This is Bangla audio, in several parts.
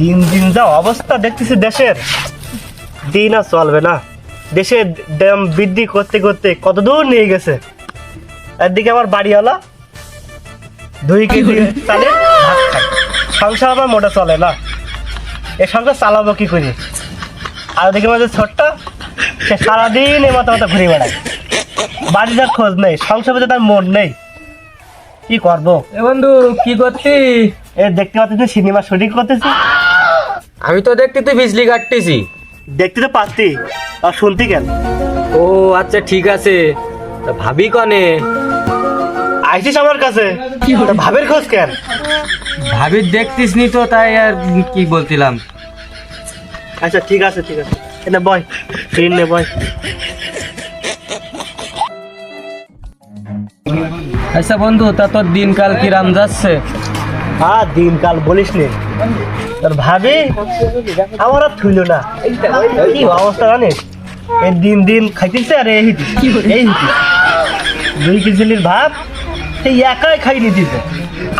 দিন দিন যা অবস্থা দেখতেছি দেশের। দিন আর চলবে না। দেশের দাম বৃদ্ধি করতে করতে কত দূর নিয়ে গেছে। একদিকে আমার বাড়িওয়ালা দুই কেজি চালে সংসার আমার মোটা চলে না। এ সংসার চালাবো কি করি? আর ওদিকে আমাদের ছোট্ট সে সারাদিন এ মাথা মাথা ঘুরে বেড়ায়। বাড়িটার খোঁজ নেই সংসারে তার মন নেই। কি করব? এ বন্ধু কি করতি? এ দেখতে পাচ্ছি সিনেমা শুটিং করতেছি আমি তো দেখতে তুই বিজলি কাটতেছি দেখতে তো পাচ্ছি। আর শুনতি কেন? ও আচ্ছা ঠিক আছে। তা ভাবি কনে? আইসিস আমার কাছে। তা ভাবের খোঁজ কেন? ভাবি দেখতিস নি তো তাই আর কি বলছিলাম। আচ্ছা ঠিক আছে ঠিক আছে। এনে বয় ট্রেন নে বয়। আচ্ছা বন্ধু তা তোর দিনকাল কিরাম যাচ্ছে? আর দিনকাল বলিস নে। তোর ভাবি আমার আর থুইল না। কি অবস্থা জানিস? এই দিন দিন খাইতেছে আর এই হিতি এই হিতি। দুই কেজিলির ভাত সেই একাই খাই নিতেছে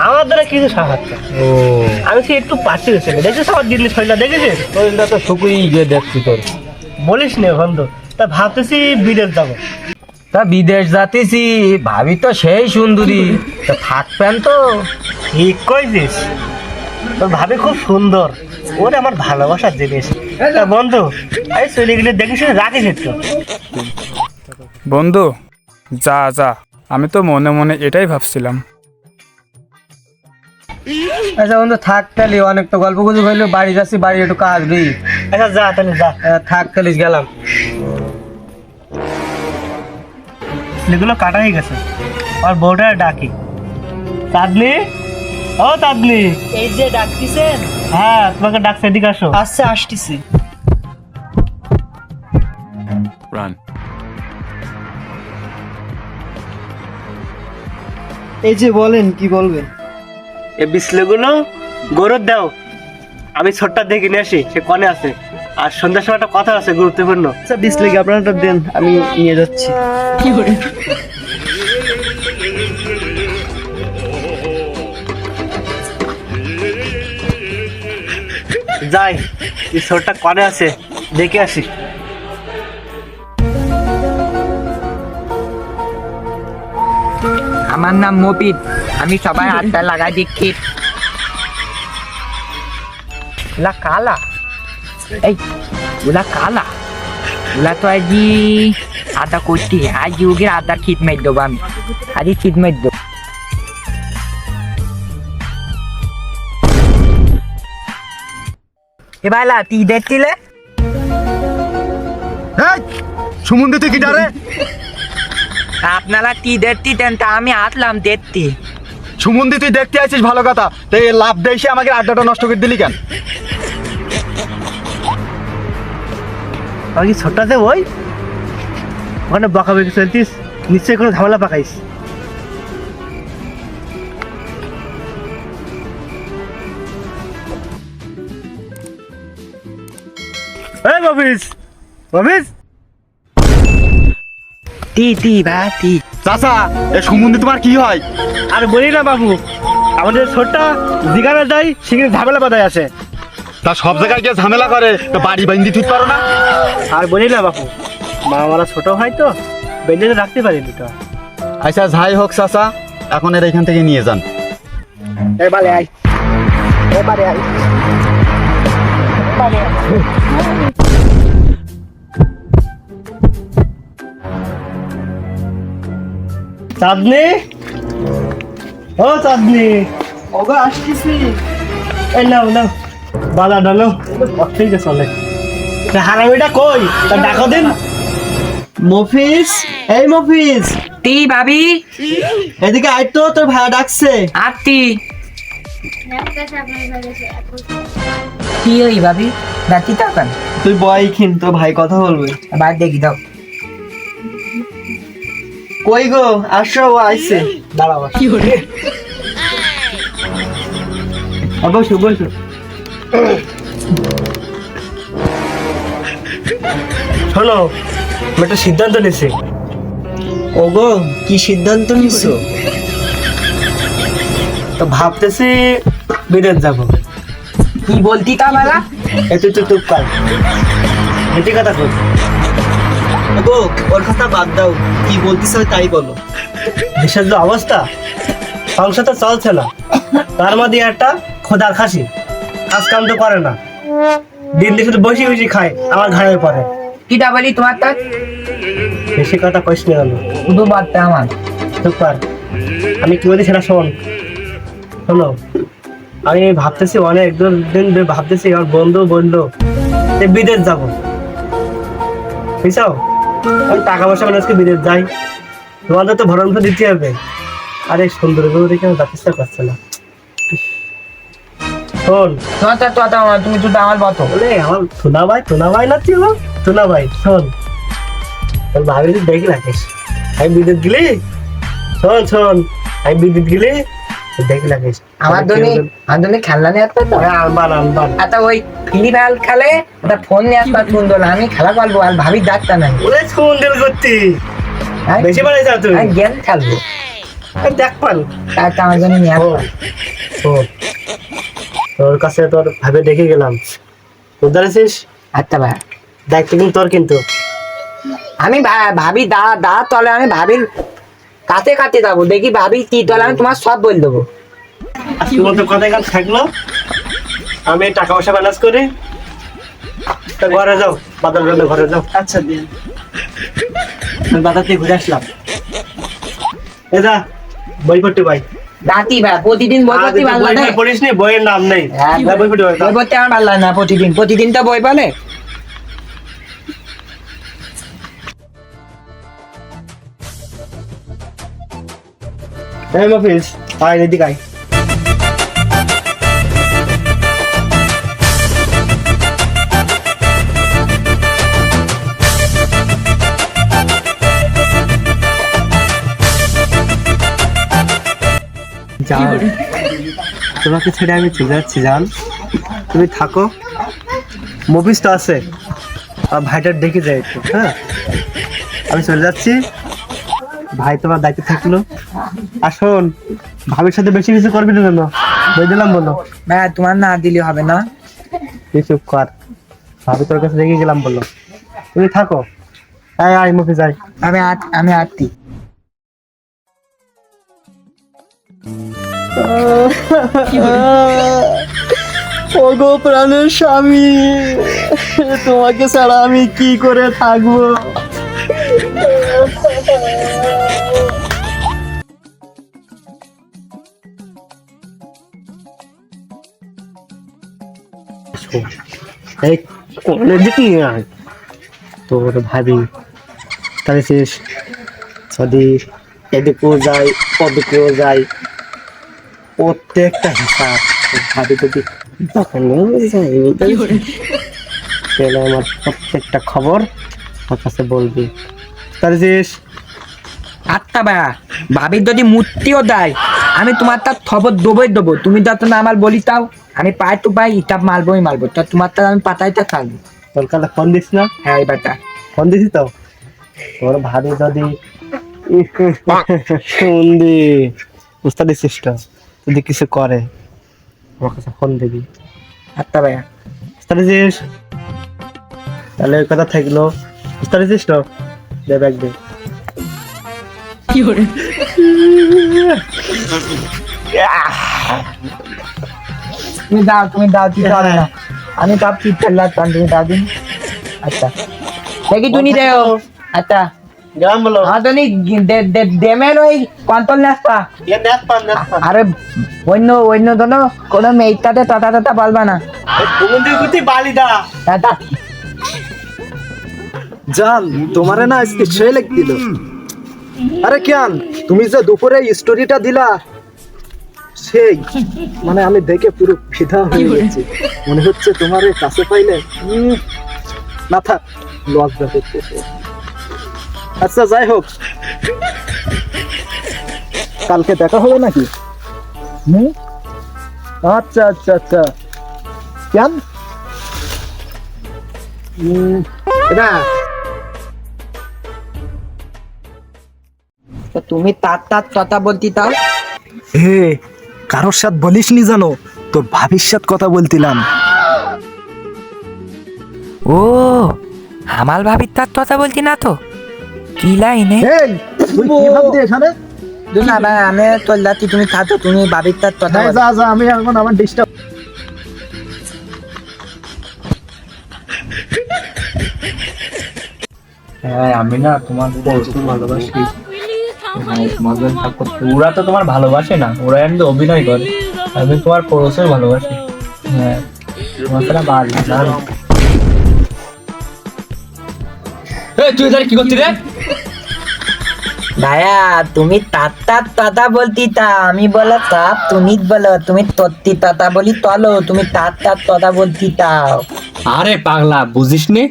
আমার দ্বারা কিছু সাহায্য ও। আমি সে একটু পাচ্ছি গেছে দেখেছিস আমার দিল্লি শরীরটা দেখেছিস? শরীরটা তো শুকুই গিয়ে দেখছি তোর। বলিস নে বন্ধু তা ভাবতেছি বিদেশ যাব। তা বিদেশ যাতেছি ভাবি তো সেই সুন্দরী। তা থাকবেন তো। ঠিক কইছিস। তোর ভাবি খুব সুন্দর। ওরে আমার ভালোবাসার জিনিস। তা বন্ধু এই চলে গেলে দেখিস রাখিস একটু। বন্ধু যা যা। আমি তো মনে মনে এটাই ভাবছিলাম। আচ্ছা বন্ধু থাক তাহলে অনেক তো গল্প গুজব হইল। বাড়ি যাচ্ছি বাড়ি একটু কাজ দিই। আচ্ছা যা তাহলে যা। থাক তাহলে গেলাম। এগুলো কাটা হয়ে গেছে। আর বউটা ডাকি। তাদনি ও তাদনি এই যে ডাকতেছেন? হ্যাঁ তোমাকে ডাকছে এদিকে আসো। আচ্ছা আসতেছি। এই যে বলেন কি বলবেন? এই বিছলেগুলো গরুর দাও। আমি ছোট্টা দেখে নিয়ে আসি সে কনে আছে? আর সন্ধ্যার সময় একটা কথা আছে গুরুত্বপূর্ণ। আচ্ছা বিশ লেগে আপনারটা দেন আমি নিয়ে যাচ্ছি। যাই এই ছোটটা কনে আছে দেখে আসি। আমার নাম মবিদ আমি সবাই আড্ডা লাগাই দিচ্ছি। ওলা কালা। এই ওলা কালা। ওলা তো আজি আড্ডা করছি আজ যুগের আড্ডা খিট মেট দেবো আমি। আজই খিট মেট দেবো। এ ভাইলা তুই দেখছিলে? সুমন্দি তুই গিটারে আপনারা টি দেখতি দেন তা আমি আটলাম দেখতি। সুমন্দি তুই দেখতে আছিস ভালো কথা। তো এই লাভ দেশে আমাকে আড্ডাটা নষ্ট করে দিলি কেন? আমার কি ছোট্টাতে ওই ওখানে বকা বেঁকে চলতিস নিশ্চয়ই কোনো ঝামেলা পাকাইস। এই মফিস মফিস টি টি বা টি চাচা এ সুমন্দি তোমার কি হয়? আর বলি না বাবু আমাদের ছোট্টা দিঘানা যাই সেখানে ঝামেলা বাধায় আছে তা সব জায়গায় গিয়ে ঝামেলা করে তো বাড়ি বাইন্দি ঠিক পারো না? আর বলি না বাবু মা আমরা ছোট হয় তো বেঁধে রাখতে পারিনি তো। আচ্ছা যাই হোক চাচা এখন এর এখান থেকে নিয়ে যান। এবারে আয়। এবারে আয়। চাঁদনি? ও চাঁদনি। ওগো আসতেছি। এই নাও নাও। বালা ডালো ঠিক আছে চলে হারামিটা কই? তা ডাকো দিন। মফিস এই মফিস টি ভাবি। এদিকে আয় তো তোর ভাড়া ডাকছে। আত্তি। কি ওই ভাবি? ডাকি তখন তুই বয় খিন তোর ভাই কথা বলবে। বাইরে দেখি দাও। কই গো? আসো ও আইছে। দাঁড়াও কি হলে? বসো বসো। শোনো আমি একটা সিদ্ধান্ত নিছি ওগো কি সিদ্ধান্ত নিছো? তো ভাবতেছি বিদেশ যাব। কি বলতি তা মেলা? একটু চুপ কর। বেশি কথা কর ওগো ওর কথা বাদ দাও। কি বলতেছে তাই বলো। দেশের যে অবস্থা সংসার তো চলছে না। তার মধ্যে একটা খোদার খাসি। কাজ কাম তো করে না। দিন দিন শুধু বসে বসে খায় আমার ঘাড়ে পড়ে। কিটা বলি তোমার তা বেশি কথা কইস না আমি আমার। আমি কি বলি সেটা শোন। শোনো আমি ভাবতেছি অনেক দিন ধরে ভাবতেছি আমার বন্ধু বলল যে বিদেশ যাব। বুঝছ? আমি টাকা পয়সা মানে আজকে বিদেশ যাই। তোমাদের তো ভরণ তো দিতে হবে। আরে সুন্দর করে দেখে আমি ইচ্ছা করছে না। শোন। তুমি তো আমার বতো। বলে আমার সোনা ভাই সোনা ভাই না ছিল? সোনা ভাই শোন। তোর ভাবি যদি দেখি রাখিস আমি বিদ্যুৎ গেলি? শোন শোন। আমি বিদ্যুৎ গেলি? দেখি রাখিস আমার আমার দনি খেলনা নিয়ে আসবে তো? Urban urban. আচ্ছা ওই ফ্রি ফায়ার খেলে ওটা ফোন নিয়ে সুন্দর আমি খেলা করব আর ভাবি ডাক্তার নাই। ওরে সুন্দর করতি। হ্যাঁ? বেশি বাড়াই যা তুই। আমি গেম খেলব। দেখ পান তারটা আমার জন্য নিয়ে ও আসবা। ও তোর কাছে তোর ভাবে দেখে গেলাম। উদ্ধার আছিস আচ্ছা ভাই। দায়িত্ব কিন্তু তোর কিন্তু। আমি ভাবি দা দা তলে আমি ভাবির কাছে কাছে যাব। দেখি ভাবি কি তলে আমি তোমার সব বলে দেবো। আজকে মতো কথা এখানে থাকল। আমি টাকা পয়সা ম্যানেজ করি তা ঘরে যাও বাজার জন্য ঘরে যাও। আচ্ছা দিন আমি থেকে ঘুরে আসলাম। এ যা বই পড়তে ভাই দাঁতি ভাই প্রতিদিন বই পড়তে ভালো লাগে? পড়িস নি? বইয়ের নাম নেই। হ্যাঁ, বই পড়তে আমার ভালো লাগে না প্রতিদিন। প্রতিদিন তো বই বলে হ্যাঁ মফিজ আয় এদিকে আয়। জান তোমাকে ছেড়ে আমি চলে যাচ্ছি জান। তুমি থাকো। মুভিস তো আছে। আর ভাইটার দেখে যাই একটু হ্যাঁ? আমি চলে যাচ্ছি। ভাই তোমার দায়িত্ব থাকল। আর শোন ভাবির সাথে বেশি কিছু করবি না কেন? বই দিলাম বলো। ভাই তোমার না দিলে হবে না। কিছু কর। ভাবি তোর কাছে রেখে গেলাম বলল তুমি থাকো। আয় আয় মুখে যাই আমি আমি আটটি। ওগো প্রাণের স্বামী, তোমাকে ছাড়া আমি কি করে থাকব? নিয়ে আয় তোর ভাবি, তাহলে শেষ। যদি এদিকেও যাই, ওদিকেও যাই। প্রত্যেকটা হিসাব ভাবি যদি দোকানেও যাই তাহলে আমার প্রত্যেকটা খবর আমার কাছে বলবি। তাহলে শেষ আটটা ভাইয়া ভাবির যদি মূর্তিও দেয় আমি তোমার তার খবর দেবই দেবো। তুমি যত না আমার বলি তাও আমি পাই তো পাই ইটাপ মারবোই মারবো তা তোমার তার আমি পাতাইতে থাকব তোর কাছে ফোন দিস না? হ্যাঁ এবারটা ফোন দিছি তো? তোর ভাবি যদি শুনবি বুঝতে দিচ্ছিস তো? যদি কিছু করে আমার কাছে ফোন দিবি। আটটা ভাইয়া দিচ্ছিস তাহলে ওই কথা থাকল। দিচ্ছিস তো দে ব্যাগ দে। তুমি দাও তুমি দাও তুই দাও না। আমি কাপ ঠিক খেললাম তুমি দাও দিন। আচ্ছা। দেখি তুমি দেও। আচ্ছা। বলো হ্যাঁ তো নি ওই কন্ট্রোল নেট পান নেট পান আরে অন্য অন্য কোনো বলবা না। বন্ধু কুতি বালিদা দাদা জান তোমারে না আজকে সে দিল আরে কেন তুমি যে দুপুরে স্টোরিটা দিলা সেই মানে আমি দেখে পুরো ফিদা হয়ে গেছি। মনে হচ্ছে তোমার কাছে পাইলে না থাক লজ্জা করতেছে। আচ্ছা যাই হোক। কালকে দেখা হবে নাকি? হুম? আচ্ছা আচ্ছা আচ্ছা। কেন? তুমি তার তার তথা বলতি তাও হে কারোর সাথে বলিস নি জানো তোর ভবিষ্যৎ কথা বলতিলাম। ও হামাল ভাবির তার কথা বলছি না তো? কি লাইনে এই তুই কি ভাবতি এখানে? না ভাই আমি তোর তুমি থাকো তুমি ভাবির তার কথা যা যা আমি এখন আমার ডিস্টার্ব হ্যাঁ আমি না তোমার প্রচুর ভালোবাসি। থাকব। ওরা তো তোমার ভালোবাসে না ওরা এমনি অভিনয় করে। আমি তোমার পরশের ভালোবাসি। হ্যাঁ তোমার ছাড়া বাদ না তুই এখানে কি করছিস রে? ভাইয়া তুমি তাত্তার তাতা বলতি তা আমি বলো তাপ তুমি বলো তুমি তত্তি তাতা বলি তলো তুমি তাত্তার তাতা বলতি তাও। আরে পাগলা বুঝিস নি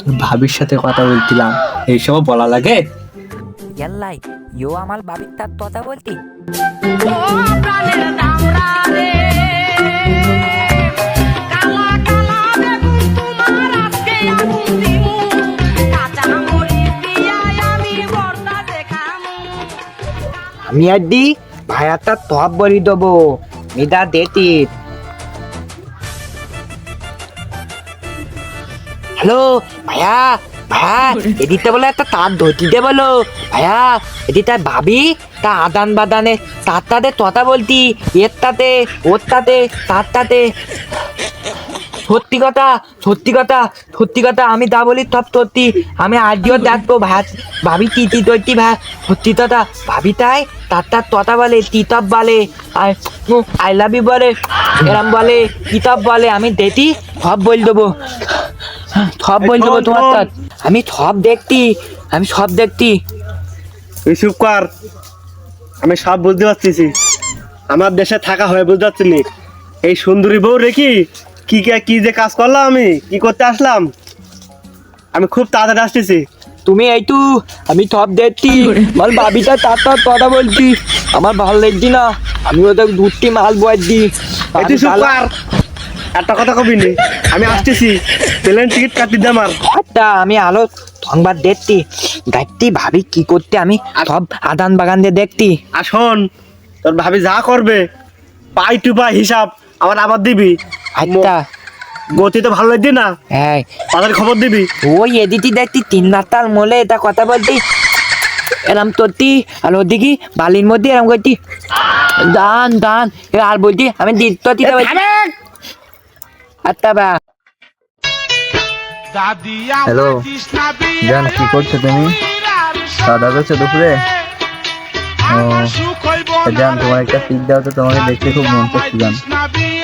তোর ভাবির সাথে কথা বলছিলাম এইসব বলা লাগে? ইয়াল্লাই ইও আমার ভাবির তার তথা বলতি। আমি ভাইয়া তার তপ বলি দেবো। মিদা দেতি। হ্যালো ভাইয়া ভাইয়া এদিকটা বলে একটা তার ধরতি দে বলো। ভাইয়া এদিকটা ভাবি তা আদান বাদানে তার তাতে তথা বলতি এর তাতে ওর তাতে তার তাতে সত্যি কথা সত্যি কথা সত্যি কথা আমি দা বলি তপ সত্যি। আমি আজও দেখব ভাত। ভাবি তিতি তৈতি ভাই সত্যি কথা ভাবি তাই তার তার তথা বলে তিতপ বলে? আর আই লাভ ইউ বলে এরম বলে কিতাব বলে? আমি দেতি সব বল দেবো। সব বল দেবো তোমার। তার আমি সব দেখতি আমি সব দেখতি চুপ কর। আমি সব বুঝতে পারতেছি। আমার দেশে থাকা হয়ে বুঝতে পারছি নি। এই সুন্দরী বউ রেখি কি কে- কি যে কাজ করলাম আমি? কি করতে আসলাম? আমি খুব তাড়াতাড়ি আসতেছি। তুমি এইটু আমি সব দেখছি। বল বাবিটা তার তার কথা বলছি। আমার ভালো লাগছি না। আমি ওদের দুটি মাল এই তুই চুপ একটা কথা কবি নি। আমি আসতেছি। প্লেন টিকিট কাটি দে আমার। আচ্ছা আমি আলো সংবাদ দেখতি দেখতি ভাবি কি করতে আমি সব আদান বাগান দিয়ে দেখতি আর শোন তোর ভাবি যা করবে পাই টু পাই হিসাব আমার আবার দিবি। আচ্ছা। গতি তো ভালো লাগছে না? হ্যাঁ। তাদের খবর দিবি। ওই এদিকে দেখতি তিন রাতাল মোলে এটা কথা বলতি। এরম তোরতি আর ওদিকে বালির মধ্যে এরম করতি দান দান। আর বলতি আমি দিত দিতে আচ্ছা বা। হ্যালো জান কি করছ তুমি? দাদা করছ দুপুরে? ও। জান তোমার একটা পিক দাও তো তোমাকে দেখতে খুব মন করছে জান।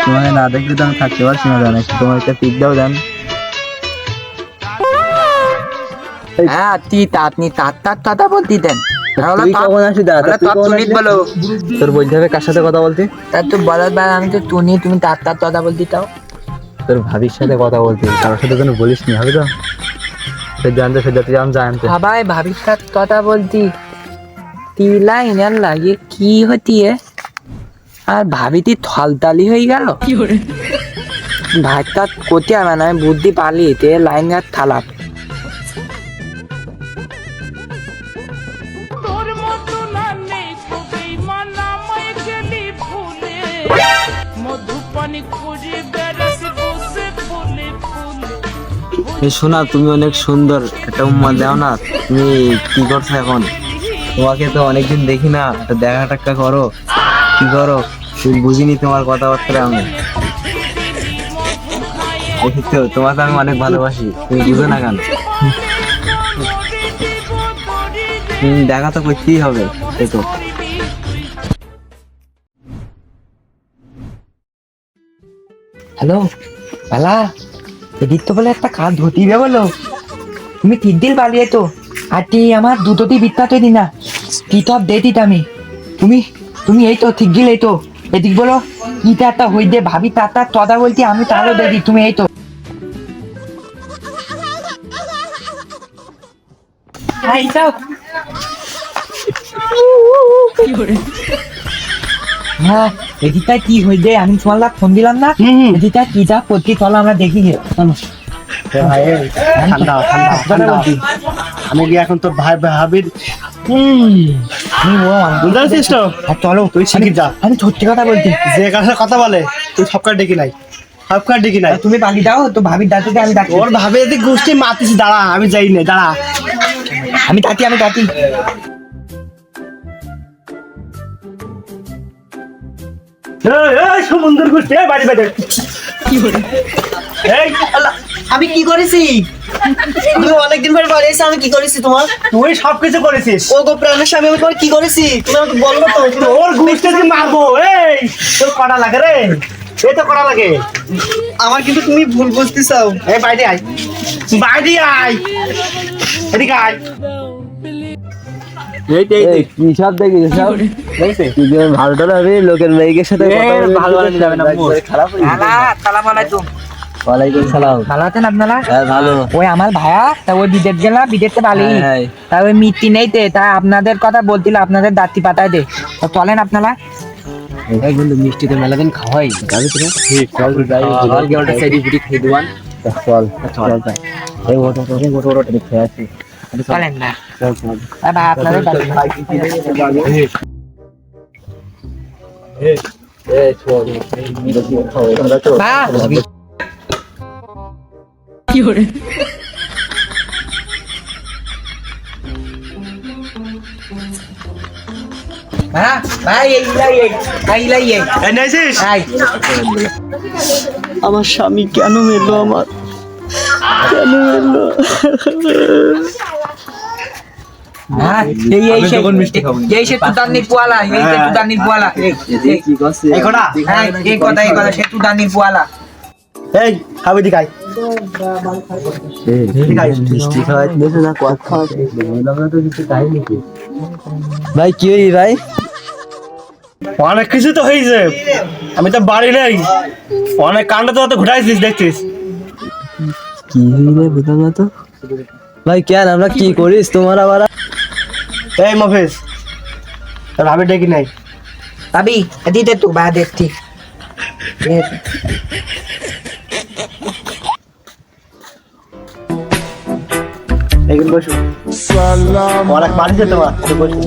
তোমাকে না দেখলে তো আমি থাকতে পারছি না জান। একটু তোমার একটা পিক দাও জান। হ্যাঁ তুই আপনি তার বলতি দেন। বলতে হবে কার সাথে কথা বলতে? তো বলার আমি তো তুনি তুমি তার তার কথা বলতি তাও। তোর ভাবির সাথে কথা বলতে। কারোর সাথে কোনো বলিস নি হবে তো? সে জানতে সে যাতে জান জানতে। সবাই ভাবির তার কথা বলতি। তিলা ইনার লাগে কি হতি এ? আর ভাবিতি থলতালি হয়ে গেল। ভাতটা করতে হবে না বুদ্ধি পালি তে লাইন গাছ থালাপ না শোনা তুমি অনেক সুন্দর একটা উম্মা দাও না। তুমি কি করছ এখন? তোমাকে তো অনেকদিন দেখি না। একটা দেখা টাক্কা করো। কি করো? তুমি বুঝিনি তোমার কথাবার্তা আমি। তো, তোমাকে আমি অনেক ভালোবাসি। তুমি বুঝো না কেন? দেখা তো করতেই হবে তো। হ্যালো, বালা তো বলে একটা কাজ হবে বলো। তুমি তিন দিন পালিয়ে তো তুই আমার দুটোটি বিত্তাতে দি না তিতব দে দিত আমি। তুমি তুমি এই তো ঠিক গিল এই তো। এদিক বলো ইটা একটা হই দে ভাবি তার তদা বলতে আমি তারও দে দি তুমি এই তো। এই যাও হ্যাঁ এদিকটা কি হই দে আমি তোমার ফোন দিলাম না। এদিকটা কি যা করতে চলো আমরা দেখি চলো। ভাই ঠান্ডা ঠান্ডা ঠান্ডা। আমি কি এখন তোর ভাই ভাবির বুঝতে পারছিস তো? চলো তুই শিখিয়ে যা। আমি সত্যি কথা বলছি। যে কথা বলে তুই সবকার ডেকে নাই সবকার ডেকে নাই তুমি বাকি দাও তো ভাবির দাঁতকে আমি ডাকি ওর ভাবে যদি গোষ্ঠী মাতিস দাঁড়া আমি যাই না দাঁড়া। আমি ডাকি আমি ডাকি। এই, এই, সমুদ্র গোষ্ঠী এই বাড়ি বাড়ি। এই আল্লাহ, আমি কি করেছি? তুমি অনেকদিন পরে বাড়ি এসে আমি কি করেছি তোমার? তুই সবকিছু করেছিস। ও গো প্রাণের স্বামী আমি তোমার কি করেছি? তুমি আমাকে বলব তো তোর গোষ্ঠী তুই মারবো এই তোর কটা লাগে রে। এই তো কটা লাগে। আমার কিন্তু তুমি ভুল বুঝতে চাও। এই বাইরে আয়। বাইরে আয়। এদিকে আয়। কি কি লোকের মেয়েকে সাথে ভালো ভালো যাবে না, মোর। খারাপ হয়ে ওয়ালাইকুম সালাম ভালো আছেন আপনারা হ্যাঁ ভালো ওই আমার ভাইয়া তা ওই বিদেশ গেলা বিদেশে বালি হ্যাঁ, হ্যাঁ। তা ওই মিট্টি নেই তা আপনাদের কথা বলছিল আপনাদের দাঁতি পাতায় দে তা চলেন আপনারা মিষ্টিতে মেলাদিন খাওয়াই যাবি তোরা চল যাই আর কি ওটা সাইডি ফুটি খেয়ে দিবান চল চল যাই এই ওটা ওটা ওটা ওটা দেখে আসি চলেন না চল চল ভাই আপনাদের দাঁতি এই এই এই এই এই নিয়েছিস স্বামী কেন মেলো আমার কেন মেলো হ্যাঁ এই এই সেই সে তুদানির পোয়ালা এই খাবি তাই নাকি ভাই কি হই ভাই? অনেক কিছু তো হয়েছে। আমি তো বাড়ি নেই। অনেক কাণ্ড তো ঘুরাইছিস দেখছিস। কি রে বুঝলাম না তো? ভাই কেন? আমরা কি করিস? তোমার আবার এই মফিস তোর ভাবি ডেকে নাই ভাবি দিতে তো বা দেখতি বসো। অনেক তোমার বসো।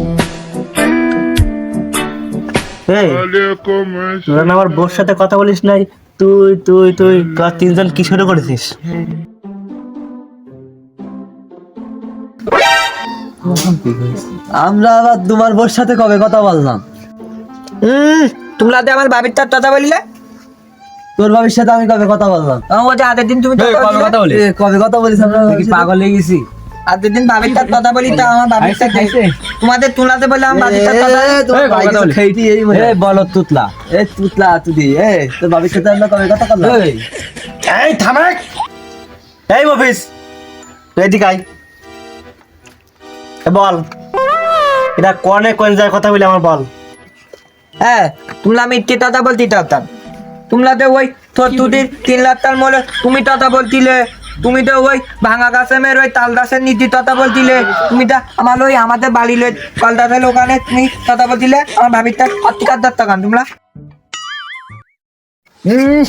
তোরা আমার বোর সাথে কথা বলিস নাই। তুই তুই তুই তোরা তিনজন কি শুরু করেছিস? আমরা আবার তোমার বোর সাথে কবে কথা বললাম? হুম তোমরা আমার ভাবির তার কথা বললে? তোর বাবির সাথে আমি কবে কথা বললাম? আমার বলছে আগের দিন তুমি কথা বললে এ, কবে কথা বলিস আমরা? পাগল হয়ে গেছি। আগের দিন ভাবির কথা বলি তা আমার তার তোমাদের তুলাতে বললে আমার তার কথা এ বলো। তুতলা। এ তুতলা তুদি এ তোর বাবির সাথে আমরা কবে কথা বললাম? এই। এই এদিকে আয়। এ বল। এটা কনে কোন জায়গায় কথা বলি আমার বল। হ্যাঁ তোমরা মিথ্যে কথা বলতে পারতাম তোমরা তো ওই থতুটির তিন লাখ তাল মলে তুমি কথা বলছিলে তুমি তো ওই ভাঙা গাছের ওই তাল গাছের নীতি কথা বলছিলে। তুমি তো আমার ওই আমাদের বাড়ি লই কলদাসের ওখানে তুমি কথা বলছিলে আমার ভাবির তার অত্যাচার দত্ত গান তোমরা? হুম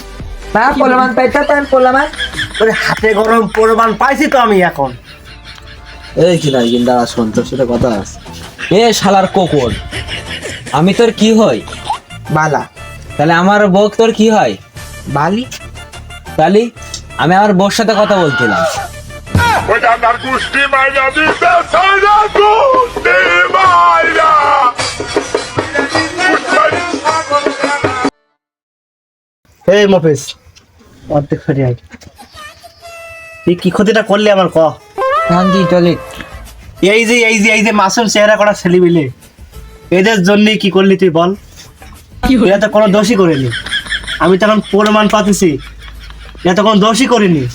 না পোলামান পাইতা তাই পোলামান? ওরে হাতে গরম প্রমাণ পাইছি তো আমি এখন। এই কি নাই কিন্তু দাঁড়া শোন তোর সাথে কথা আছে। এ শালার কোকর আমি তোর কি হই? বালা। তাহলে আমার বউ তোর কি হয়? বালি। তাহলে আমি আমার বউর সাথে কথা বলছিলাম! এই মফিস অর্ধেক ফেরে আয় তুই কি ক্ষতিটা করলি আমার ক? গান্ধী চলে এই। যে এই যে এই যে মাসুম চেহারা করা ছেলে মিলে এদের জন্য কি করলি তুই বল? এরা তো কোনো দোষই করেনি। আমি তখন প্রমাণ পাতেছি। এরা তো কোনো দোষই করিনি।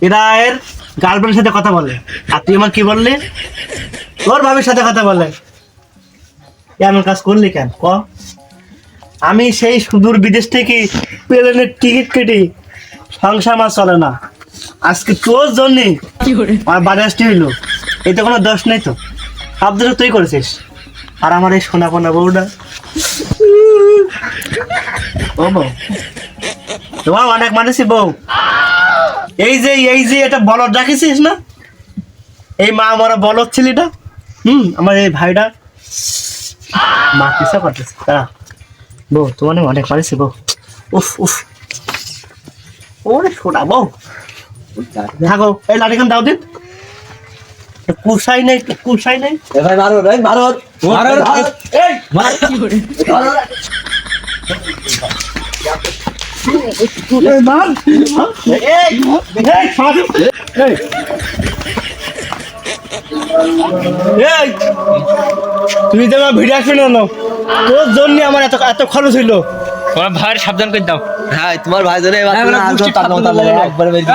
এরা এর গার্লফ্রেন্ডের সাথে কথা বলে। আর তুই আমার কি বললি? তোর ভাবির সাথে কথা বলে। এমন কাজ করলি কেন? ক? আমি সেই সুদূর বিদেশ থেকে প্লেনের টিকিট কেটে সংসার আমার চলে না। আজকে তোর জন্যে আমার বাড়ি আসতে হইল। এতে কোনো দোষ নেই তো। সব দোষ তুই করেছিস? আর আমার এই সোনা পোনা বউটা। ও বউ। তোমার অনেক মানুষই বউ। এই যে এই যে, এটা বলদ রাখিছিস না? এই মা আমার বলদ ছেলেটা। হুম, আমার এই ভাইটা। মা কিসা করতেছে? তারা বউ, তোমার অনেক মানুষই বউ। উফ উফ। ওরে শোনাবো থাকো, এই লাঠিখান দাও দিন। কুসাই নেই কুসাই নেই। ভাই মারো ভাই মারো। মারো এই এই, এই, ছাড়। এই। এই, তুমি আমার ভিডিও আসবে না তোর জন্য আমার এত এত খরচ হইল। তোমার ভাইয়ের সাবধান করে দাও। হ্যাঁ তোমার ভাই তার একবার বেরিয়ে।